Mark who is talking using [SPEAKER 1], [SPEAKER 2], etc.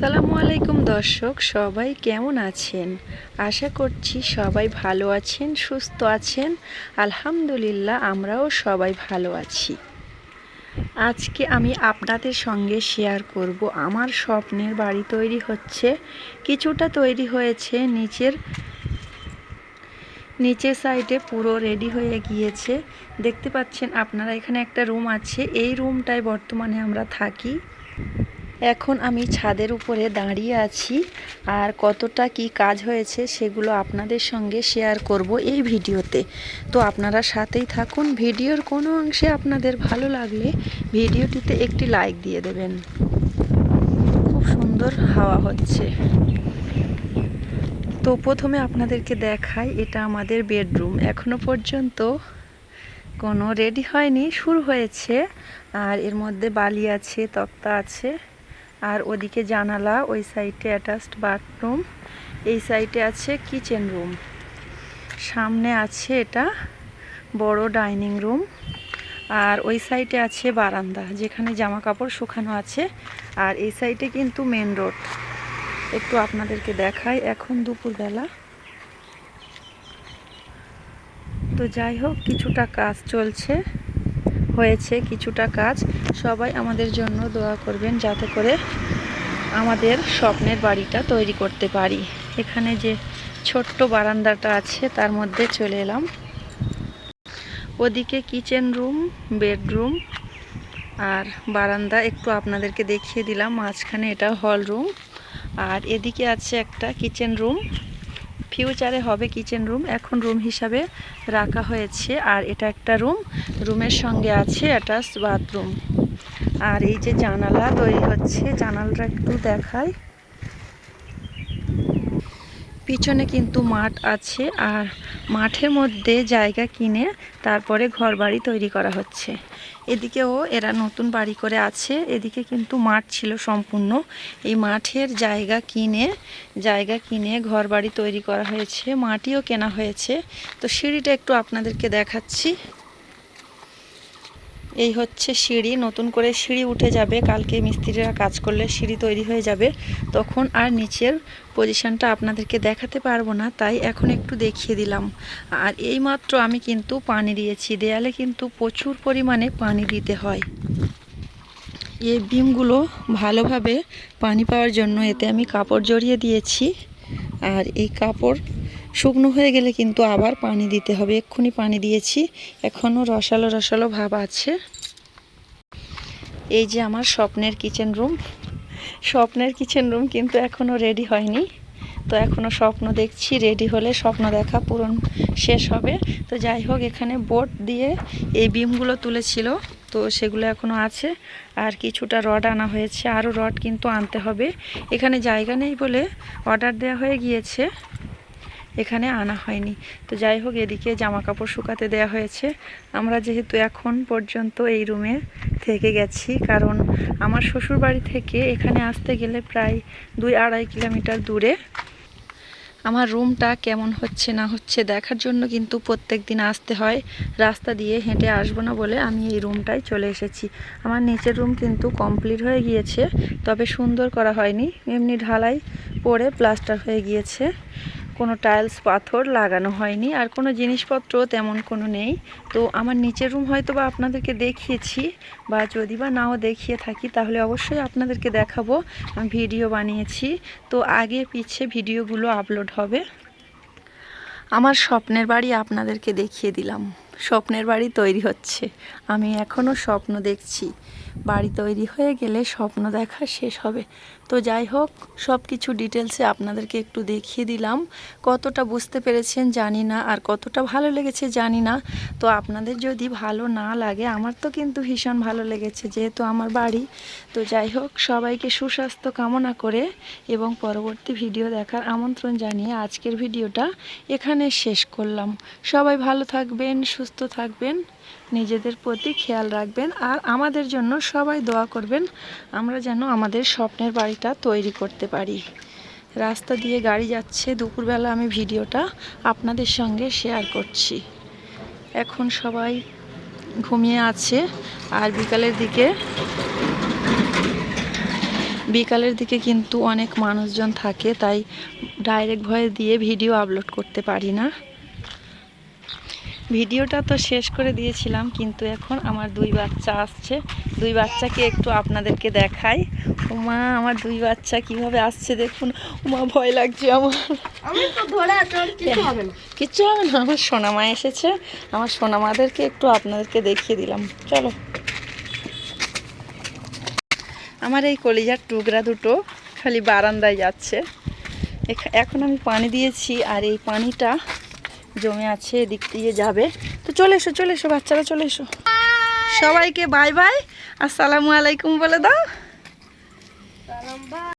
[SPEAKER 1] আসসালামু আলাইকুম দর্শক, সবাই কেমন আছেন? আশা করছি সবাই ভালো আছেন, সুস্থ আছেন। আলহামদুলিল্লাহ, আমরাও সবাই ভালো আছি। আজকে আমি আপনাদের সঙ্গে শেয়ার করব। আমার স্বপ্নের বাড়ি তৈরি হচ্ছে, কিছুটা তৈরি হয়েছে, নিচের নিচের সাইডে পুরো রেডি হয়ে গিয়েছে। দেখতে পাচ্ছেন আপনারা এখানে একটা রুম আছে। এই রুমটায় বর্তমানে আমরা থাকি। এখন আমি ছাদের উপরে দাঁড়িয়ে আছি আর কতটা কি কাজ হয়েছে সেগুলো আপনাদের সঙ্গে শেয়ার করব এই ভিডিওতে। তো আপনারা সাথেই থাকুন, ভিডিওর কোনো অংশে আপনাদের ভালো লাগলে ভিডিওটিতে একটি লাইক দিয়ে দেবেন। খুব সুন্দর হাওয়া হচ্ছে। তো প্রথমে আপনাদেরকে দেখাই, এটা আমাদের বেডরুম। এখনও পর্যন্ত কোনো রেডি হয়নি, শুরু হয়েছে। আর এর মধ্যে বালি আছে, তক্তা আছে। আর ওদিকে জানালা, ওই সাইডে অ্যাটাচড বাথরুম এই সাইডে আছে কিচেন রুম সামনে আছে এটা বড় ডাইনিং রুম আর ওই সাইডে আছে বারান্দা, যেখানে জামা কাপড় শুকানো আছে। আর এই সাইডে কিন্তু মেন রোড একটু আপনাদেরকে দেখাই, এখন দুপুরবেলা। তো যাই হোক, কিছুটা কাজ চলছে। হয়েছে কিছুটা কাজ, সবাই আমাদের জন্য দোয়া করবেন যাতে করে আমাদের স্বপ্নের বাড়িটা তৈরি করতে পারি। এখানে যে ছোট্ট বারান্দাটা আছে, তার মধ্যে চলে এলাম। ওদিকে কিচেন রুম, বেডরুম আর বারান্দা একটু আপনাদেরকে দেখিয়ে দিলাম। মাঝখানে এটা হল রুম আর এদিকে আছে একটা কিচেন রুম। ফিউচারে হবে কিচেন রুম। এখন রুম হিসাবে রাখা হয়েছে। আর এটা একটা রুম। রুমের সঙ্গে আছে অ্যাটাচ বাথরুম। আর এই যে জানালা তৈরি হচ্ছে, জানালাটা একটু দেখায় পিছনে কিন্তু মাঠ আছে আর মাঠের মধ্যে জায়গা কিনে তারপরে ঘর বাড়ি তৈরি করা হচ্ছে। এদিকেও এরা নতুন বাড়ি করে আছে। এদিকে কিন্তু মাঠ ছিল সম্পূর্ণ। এই মাঠের জায়গা কিনে জায়গা কিনে ঘর বাড়ি তৈরি করা হয়েছে। মাটিও কেনা হয়েছে। তো সিঁড়িটা একটু আপনাদেরকে দেখাচ্ছি। এই হচ্ছে সিঁড়ি, নতুন করে সিঁড়ি উঠে যাবে। কালকে মিস্ত্রিরা কাজ করলে সিঁড়ি তৈরি হয়ে যাবে। তখন আর নিচের পজিশনটা আপনাদেরকে দেখাতে পারব না, তাই এখন একটু দেখিয়ে দিলাম। আর এই মাত্র আমি কিন্তু পানি দিয়েছি। দেয়ালে কিন্তু প্রচুর পরিমাণে পানি দিতে হয়। এই বিমগুলো ভালোভাবে পানি পাওয়ার জন্য এতে আমি কাপড় জড়িয়ে দিয়েছি। আর এই কাপড় শুকনো হয়ে গেলে কিন্তু আবার পানি দিতে হবে। এক্ষুনি পানি দিয়েছি। এখনও রসালো রসালো ভাব আছে। এই যে আমার স্বপ্নের কিচেন রুম। স্বপ্নের কিচেন রুম কিন্তু এখনও রেডি হয়নি। তো এখনও স্বপ্ন দেখছি, রেডি হলে স্বপ্ন দেখা পূরণ শেষ হবে। তো যাই হোক, এখানে বোট দিয়ে এই বিমগুলো তুলেছিল। তো সেগুলো এখনও আছে। আর কিছুটা রড আনা হয়েছে। আরও রড কিন্তু আনতে হবে। এখানে জায়গা নেই বলে অর্ডার দেওয়া হয়ে গিয়েছে। এখানে আনা হয়নি। তো যাই হোক এদিকে জামা কাপড় শুকাতে দেওয়া হয়েছে। আমরা যেহেতু এখন পর্যন্ত এই রুমে থেকে গেছি, কারণ আমার শ্বশুর বাড়ি থেকে এখানে আসতে গেলে প্রায় দুই আড়াই কিলোমিটার দূরে। আমার রুমটা কেমন হচ্ছে না হচ্ছে দেখার জন্য কিন্তু প্রত্যেক দিন আসতে হয়। রাস্তা দিয়ে হেঁটে আসব না বলে আমি এই রুমটায় চলে এসেছি। আমার নিচের রুম কিন্তু কমপ্লিট হয়ে গিয়েছে, তবে সুন্দর করা হয়নি। এমনি ঢালাই পরে প্লাস্টার হয়ে গিয়েছে। কোনো টাইলস পাথর লাগানো হয়নি, আর কোনো জিনিসপত্র তেমন কোনো নেই। তো আমার নিচের রুম হয়তো বা আপনাদেরকে দেখিয়েছি, বা যদি বা নাও দেখিয়ে থাকি, তাহলে অবশ্যই আপনাদেরকে দেখাবো। আমি ভিডিও বানিয়েছি। তো আগে পিছে ভিডিওগুলো আপলোড হবে। আমার স্বপ্নের বাড়ি আপনাদেরকে দেখিয়ে দিলাম। স্বপ্নের বাড়ি তৈরি হচ্ছে। আমি এখনও স্বপ্ন দেখছি। বাড়ি তৈরি হয়ে গেলে স্বপ্ন দেখা শেষ হবে। তো যাই হোক সব কিছু ডিটেলসে আপনাদেরকে একটু দেখিয়ে দিলাম। কতটা বুঝতে পেরেছেন জানি না, আর কতটা ভালো লেগেছে জানি না। তো আপনাদের যদি ভালো না লাগে, আমার তো কিন্তু ভীষণ ভালো লেগেছে যেহেতু আমার বাড়ি। তো যাই হোক, সবাইকে সুস্বাস্থ্য কামনা করে এবং পরবর্তী ভিডিও দেখার আমন্ত্রণ জানিয়ে আজকের ভিডিওটা এখানে শেষ করলাম। সবাই ভালো থাকবেন, সুস্থ থাকবেন। নিজেদের প্রতি খেয়াল রাখবেন আর আমাদের জন্য সবাই দোয়া করবেন, আমরা যেন আমাদের স্বপ্নের বাড়িটা তৈরি করতে পারি। রাস্তা দিয়ে গাড়ি যাচ্ছে, দুপুরবেলা আমি ভিডিওটা আপনাদের সঙ্গে শেয়ার করছি। এখন সবাই ঘুমিয়ে আছে, আর বিকালের দিকে বিকালের দিকে কিন্তু অনেক মানুষজন থাকে, তাই ডাইরেক্ট ভয়ে দিয়ে ভিডিও আপলোড করতে পারি না। ভিডিওটা তো শেষ করে দিয়েছিলাম কিন্তু এখন আমার দুই বাচ্চা আসছে। দুই বাচ্চাকে একটু আপনাদেরকে দেখাই। ওমা আমার দুই বাচ্চা কীভাবে আসছে দেখুন। ওমা ভয় লাগছে আমার।
[SPEAKER 2] তোর কিছু হবে না।
[SPEAKER 1] কিচ্ছু হবে না। আমার সোনামা এসেছে। আমার সোনামাদেরকে একটু আপনাদেরকে দেখিয়ে দিলাম। চলো। আমার এই কলিজার টুকরা দুটো খালি বারান্দায় যাচ্ছে। এখ- এখন আমি পানি দিয়েছি আর এই পানিটা জমে আছে, এদিক দিয়ে যাবে। তো চলে এসো চলে এসো, বাচ্চারা চলে এসো। সবাইকে বাই বাই আসসালামু আলাইকুম বলে দাও।